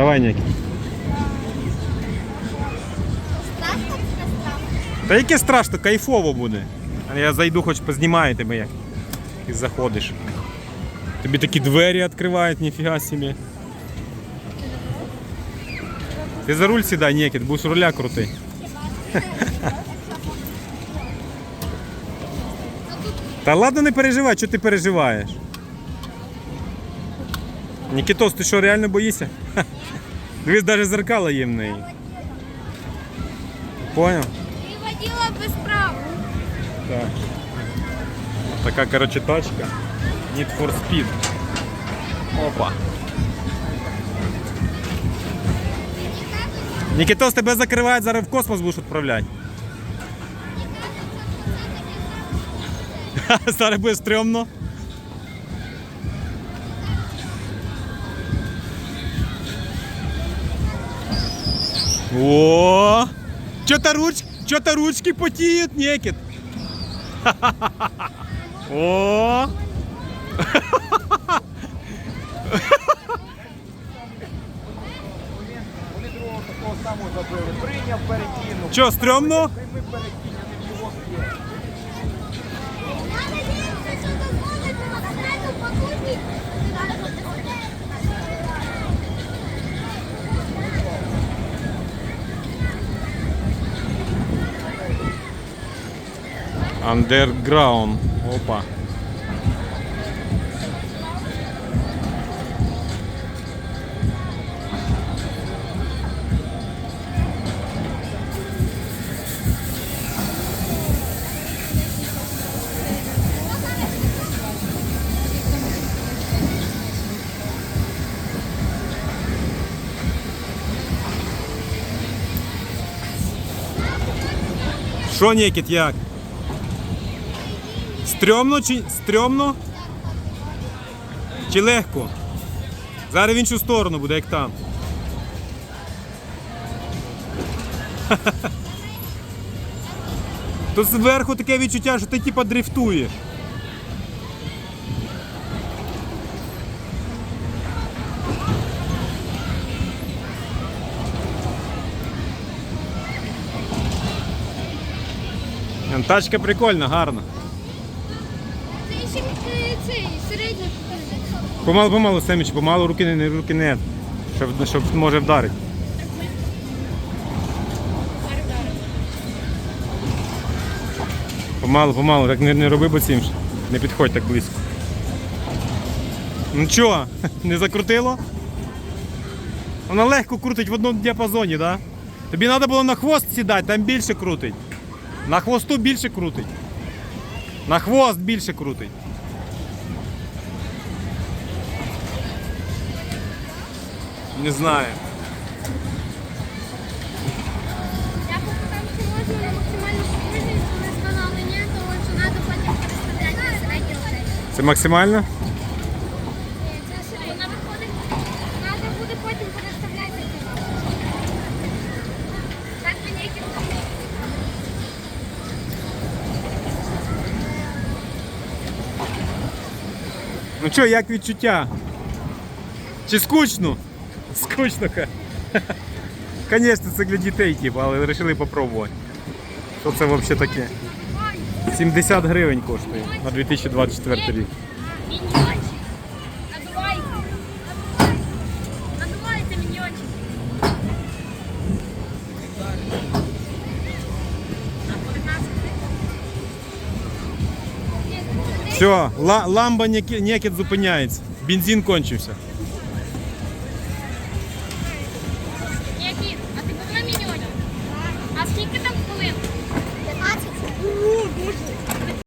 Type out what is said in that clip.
Давай, Нікі. Та яке страшно, кайфово буде. Я зайду, хоч познімаю тебе як. Ти заходиш. Тобі такі двері відкривають, ніфіга собі. Ти за руль сідай, Нікіт, будеш руля крутий. Та ладно, не переживай, що ти переживаєш? Нікітос, ти що, реально боїшся? Ха. Дивись, навіть зеркало є в неї. Понял? Ти водила без прав. Так. Така, коротше, тачка. Need for Speed. Опа. Нікітос, тебе закривають, зараз в космос будеш відправляти. Зараз буде стрьомно. О! Чо-то руч... Чо-то ручки потіють, Нікіт. О! Вони другого такого самого забили. Прийняв, перекинув. Чо, стрьомно? Underground. Опа. Що, Нікіт, як? Стрьомно чи стрьомно? Чи легко? Зараз в іншу сторону буде, як там. Тут зверху таке відчуття, що ти типа дрифтуєш. Тачка прикольна, гарна. Е, цей середній покажи. Помалу, помалу, Семіч, помалу руки не руки не. Щоб, щоб може вдарити. Помалу, помалу, так не, не роби боцім. Не підходь так близько. Ну чого, не закрутило? Вона легко крутить в одному діапазоні, так? Да? Тобі треба було на хвост сідати, там більше крутить. На хвосту більше крутить. На хвост більше крутить. Не знаю. Я попитав, чи можна на максимальну швидкість, вони сказали ні, тому що треба потім переставляти на середній. Це максимально? Ні, це середній. Вона виходить, треба буде потім переставляти. Так мені які Ну що, як відчуття? Чи скучно? Скучно. Звісно, це для дітей, типу, але вирішили спробувати. Що це взагалі таке? 70 гривень коштує на 2024 рік. Все, ла- ламба Некі- некіт зупиняється. Бензин кончився.